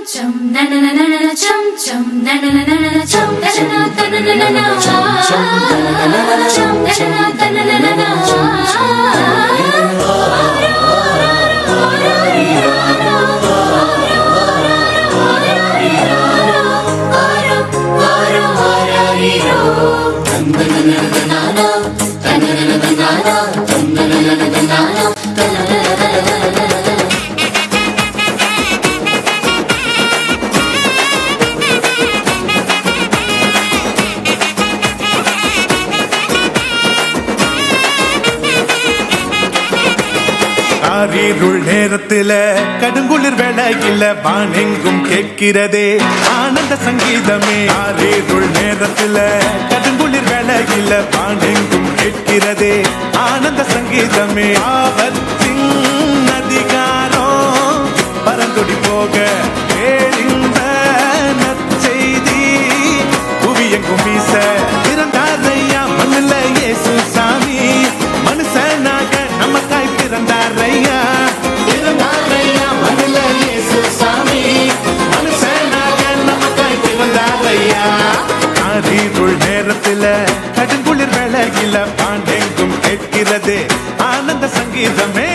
chum na na na na na na chum chum na na na na na na chum na na na na na na na chum chum na na na na na na na na na na na na chum காரிருள் நேரத்தில கடுங்குளிர் வேளையில வானெங்கும் கேட்கிறதே. ஆனந்த சங்கீதமே. காரிருள் நேரத்தில கடுங்குளிர் வேளையில வானெங்கும் கேட்கிறதே. ஆனந்த சங்கீதமே. ஆபத்தின் அதிகாரம் பரந்துடி போக ஆதிருள் நேரத்தில கடுங்குளிர் விலகில பாண்டெங்கும் கேட்கிறது ஆனந்த சங்கீதமே.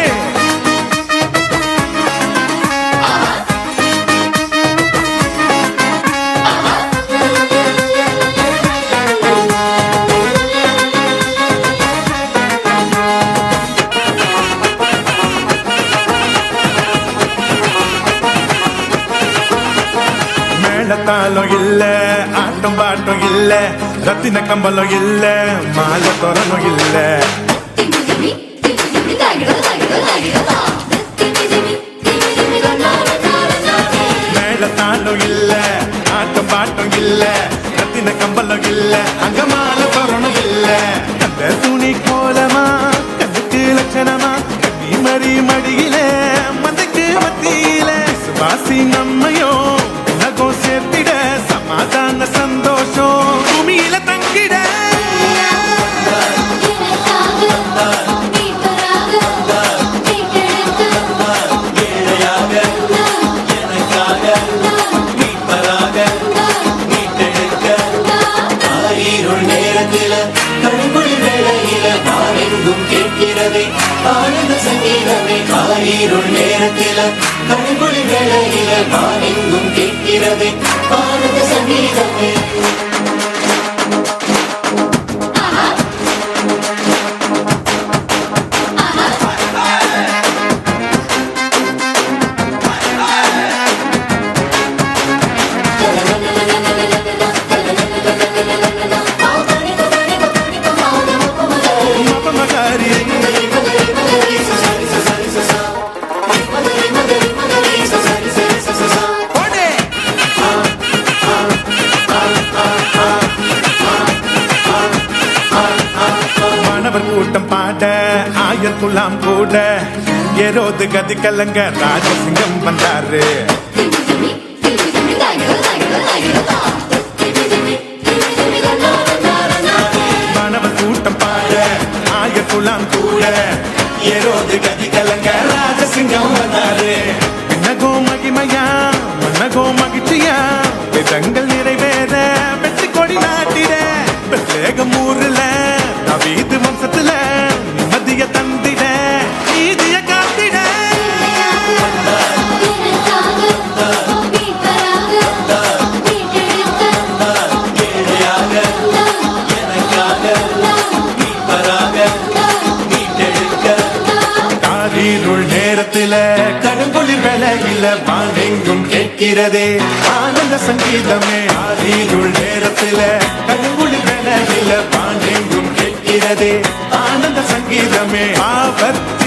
மேளத்தாளம் ஆட்டம் பாட்டம் இல்ல. ரத்தின கம்பளம் இல்ல. மாலை தோரணும் இல்ல. மேளத்தாளம் இல்ல. ஆட்டம் பாட்டம் இல்ல. ரத்தின கம்பளம் இல்ல. அங்க மாலை தோரணும் இல்ல. அந்த துணி கோலமா? கண்ணுக்கு லட்சணமா? கண்ணி மறி மடியில சங்கீதமே ஆயிருள் நேரத்தில கடுங்குள் வேளையில நான் பாரெங்கும் கேட்கிறதே. பாரத சங்கீதமே. அவர் கூட்டம் பாட ஆயத்துலாம் கூட எரோது கதி கலங்க ராஜசிங்கம் வந்தாரு. மாணவர் கூட ஏரோது கதி கலங்க ராஜசிங்கம் வந்தாரு. விண்ணகோ மகிமையா மன்னகோ மகிழ்ச்சியா. விதங்கள் நிறைவேற வெற்றி கொடி நாட்டிட. பிரத்யேகம் ஊர்ல நவீது நேரத்தில கடுங்குளிர் வேலையில வானெங்கும் கேட்கிறதே. ஆனந்த சங்கீதமே ஆதியுள் நேரத்தில கடுங்குளிர் வேலையில வானெங்கும் கேட்கிறதே. ஆனந்த சங்கீதமே ஆபத்து